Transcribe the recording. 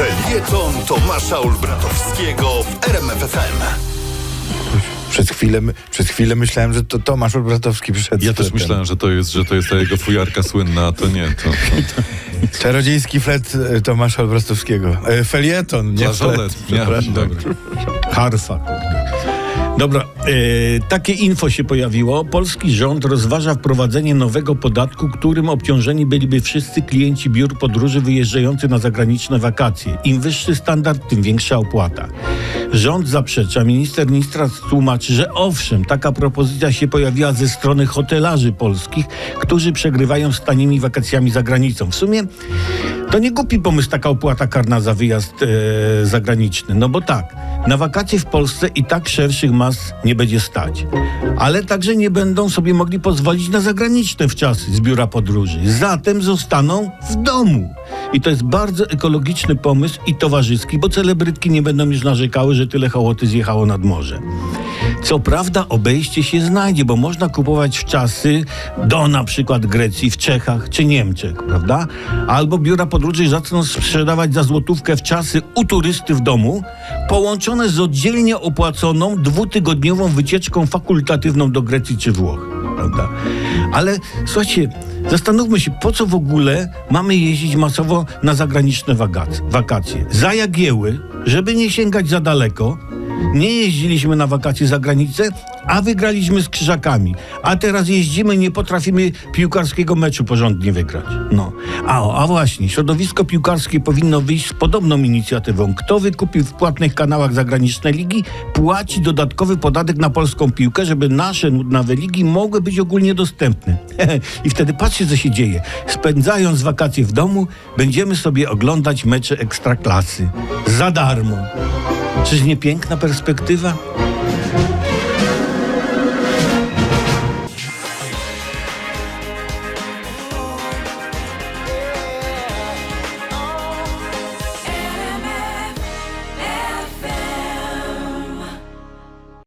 Felieton Tomasza Olbratowskiego w RMFFM. Przez chwilę, przez chwilę myślałem, że to Tomasz Olbratowski przyszedł Ja też myślałem, że to jest, że to jest ta jego fujarka słynna, a to nie. To, Czarodziejski flet e, Tomasza Olbratowskiego. E, felieton, nie Flażolet, flet. nie, Przepraszam. dobra. Harfa. Dobra, e, takie info się pojawiło. Polski rząd rozważa wprowadzenie nowego podatku, którym obciążeni byliby wszyscy klienci biur podróży wyjeżdżający na zagraniczne wakacje. Im wyższy standard, tym większa opłata. Rząd zaprzecza, minister Nistras tłumaczy, że owszem, taka propozycja się pojawiła ze strony hotelarzy polskich, którzy przegrywają z tanimi wakacjami za granicą. W sumie to nie głupi pomysł taka opłata karna za wyjazd e, zagraniczny. No bo tak, na wakacje w Polsce i tak szerszych mas nie będzie stać. Ale także nie będą sobie mogli pozwolić na zagraniczne wczasy z biura podróży. Zatem zostaną w domu. I to jest bardzo ekologiczny pomysł i towarzyski, bo celebrytki nie będą już narzekały, że tyle hołoty zjechało nad morze. Co prawda obejście się znajdzie, bo można kupować wczasy do na przykład Grecji, w Czechach czy Niemczech, prawda? Albo biura podróży zaczną sprzedawać za złotówkę wczasy u turysty w domu, połączone z oddzielnie opłaconą dwutygodniową wycieczką fakultatywną do Grecji czy Włoch, prawda? Ale słuchajcie, zastanówmy się, po co w ogóle mamy jeździć masowo na zagraniczne wakac- wakacje? Za Jagieły, żeby nie sięgać za daleko, nie jeździliśmy na wakacje za granicę, a wygraliśmy z krzyżakami. A teraz jeździmy, nie potrafimy piłkarskiego meczu porządnie wygrać. No. A, a właśnie, środowisko piłkarskie powinno wyjść z podobną inicjatywą. Kto wykupił w płatnych kanałach zagraniczne ligi, płaci dodatkowy podatek na polską piłkę, żeby nasze nowe ligi mogły być ogólnie dostępne. I wtedy patrzcie, co się dzieje. Spędzając wakacje w domu, będziemy sobie oglądać mecze ekstraklasy. Za darmo. Czyż nie piękna perspektywa?